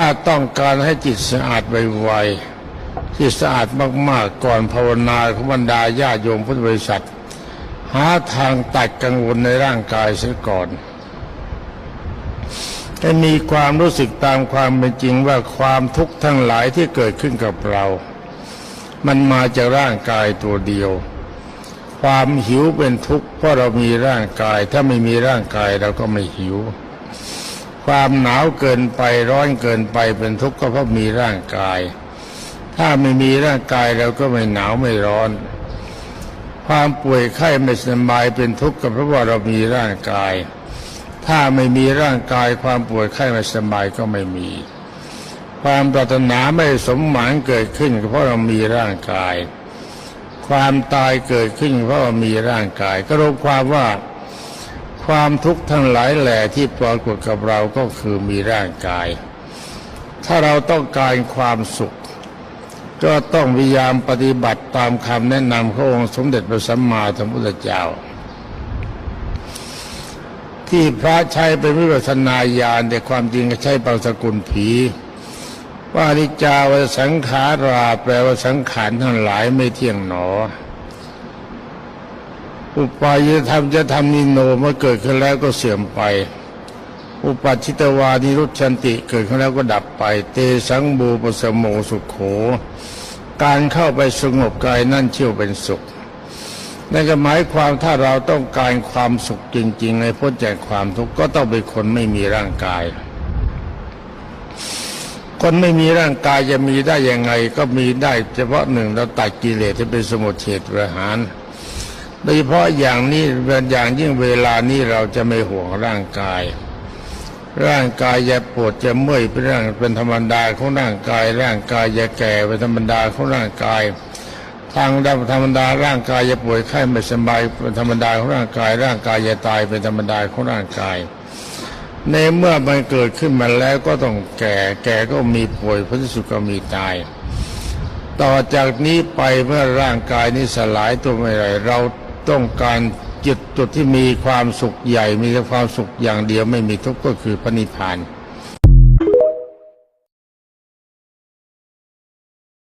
ถ้าต้องการให้จิตสะอาดไวๆที่สะอาดมากๆก่อนภาวนาของบรรดาญาติโยมพุทธบริษัท หาทางตัดกังวลในร่างกายเสียก่อนให้มีความรู้สึกตามความเป็นจริงว่าความทุกข์ทั้งหลายที่เกิดขึ้นกับเรา มันมาจากร่างกายตัวเดียว ความหิวเป็นทุกข์เพราะเรามีร่างกาย ถ้าไม่มีร่างกายเราก็ไม่หิว ความหนาวเกินไปร้อนเกินไปเป็นทุกข์ก็เพราะมีร่างกาย ถ้าไม่มีร่างกายเราก็ไม่หนาวไม่ร้อน ความป่วยไข้ไม่สบายเป็นทุกข์ก็เพราะว่าเรามีร่างกาย ถ้าไม่มีร่างกายความป่วยไข้ไม่สบายก็ไม่มี ความปรารถนาไม่สมหวังเกิดขึ้นเพราะเรามีร่างกาย ความตายเกิดขึ้นเพราะว่ามีร่างกาย ก็รวมความว่า ความทุกข์ทั้งหลายแหล่ที่ปรากฏกับเราก็คือมีร่างกาย ถ้าเราต้องการความสุข ก็ต้องพยายามปฏิบัติตามคำแนะนำขององค์สมเด็จพระสัมมาสัมพุทธเจ้า ที่พระใช้เป็นวิปัสสนาญาณแต่ความจริงก็ใช้บางสกุลผีว่านิจจาวสังขาราแปลว่าสังขารทั้งหลายไม่เที่ยงหนอ อุปายธรรมจะทำนิโนเมื่อเกิดขึ้นแล้วก็เสื่อมไป อุปัชิตวานิรุชันติเกิดขึ้นแล้วก็ดับไป เตสังบูปสมโมสุขโข การเข้าไปสงบกายนั่นเชื่อเป็นสุขนั่นก็หมายความถ้าเราต้องการความสุขจริงๆในพ้นจากความทุกข์ก็ต้องเป็นคนไม่มีร่างกาย คนไม่มีร่างกายจะมีได้ยังไงก็มีได้ เฉพาะหนึ่งเราตัดกิเลสที่เป็นสมุทเฉทประหาร โดยเฉพาะอย่างนี้เป็นอย่างยิ่งเวลานี้เราจะไม่ห่วงร่างกาย ร่างกายจะปวดจะเมื่อยเป็นเรื่องเป็นธรรมดาของร่างกาย ร่างกายจะแก่เป็นธรรมดาของร่างกาย ทางดำธรรมดาร่างกายจะป่วยไข้ไม่สบายเป็นธรรมดาของร่างกาย ร่างกายจะตายเป็นธรรมดาของร่างกาย ในเมื่อมันเกิดขึ้นมาแล้วก็ต้องแก่แก่ก็มีป่วยพระสุก็มีตาย ต่อจากนี้ไปเมื่อร่างกายนี้สลายตัวไม่ไรเรา ต้องการจุดจุดที่มีความสุขใหญ่ มีแต่ความสุขอย่างเดียวไม่มีทุกข์ก็คือพระนิพพาน